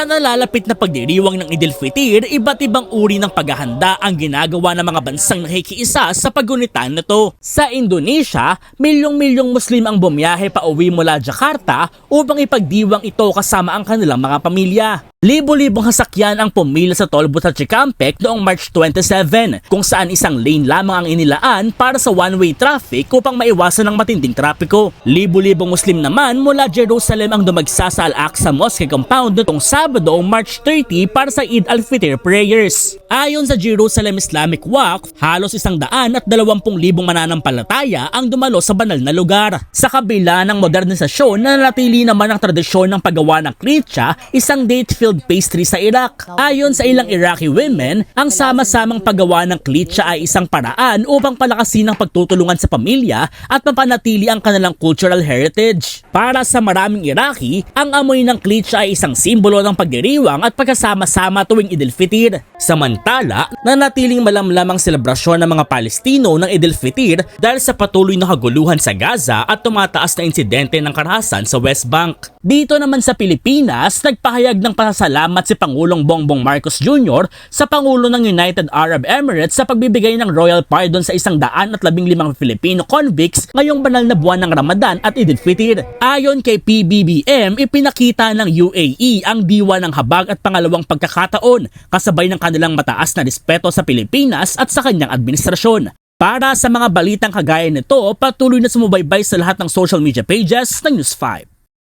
Sa nalalapit na pagdiriwang ng Idil Fitir, iba't ibang uri ng paghahanda ang ginagawa ng mga bansang nakikiisa sa pagunitan na to. Sa Indonesia, milyong-milyong Muslim ang bumiyahe pa uwi mula Jakarta upang ipagdiwang ito kasama ang kanilang mga pamilya. Libo-libong hasakyan ang pumila sa toll booth sa Chikampek noong March 27 kung saan isang lane lamang ang inilaan para sa one-way traffic upang maiwasan ang matinding trapiko. Libo-libong Muslim naman mula Jerusalem ang dumagsa sa Al-Aqsa Mosque compound noong Sabado, March 30 para sa Eid al-Fitr prayers. Ayon sa Jerusalem Islamic Waqf, halos isang daan at dalawampung libong mananampalataya ang dumalo sa banal na lugar. Sa kabila ng modernisasyon, nanatili naman ang tradisyon ng paggawa ng klitsa, isang date-filled pastry sa Iraq. Ayon sa ilang Iraqi women, ang sama-samang paggawa ng klitsa ay isang paraan upang palakasin ang pagtutulungan sa pamilya at mapanatili ang kanilang cultural heritage. Para sa maraming Iraqi, ang amoy ng klitsa ay isang simbolo ng pagdiriwang at pagkasama-sama tuwing Idil Fitir. Samantala, nanatiling malamlam ang selebrasyon ng mga Palestino ng Idil Fitir dahil sa patuloy na kaguluhan sa Gaza at tumataas na insidente ng karahasan sa West Bank. Dito naman sa Pilipinas, nagpahayag ng pasasalamat si Pangulong Bongbong Marcos Jr. sa Pangulo ng United Arab Emirates sa pagbibigay ng royal pardon sa isang daan at labing limang Filipino convicts ngayong banal na buwan ng Ramadan at Idil Fitr. Ayon kay PBBM, ipinakita ng UAE ang diwa ng habag at pangalawang pagkakataon kasabay ng kanilang mataas na respeto sa Pilipinas at sa kanyang administrasyon. Para sa mga balitang kagaya nito, patuloy na sumubaybay sa lahat ng social media pages ng News 5.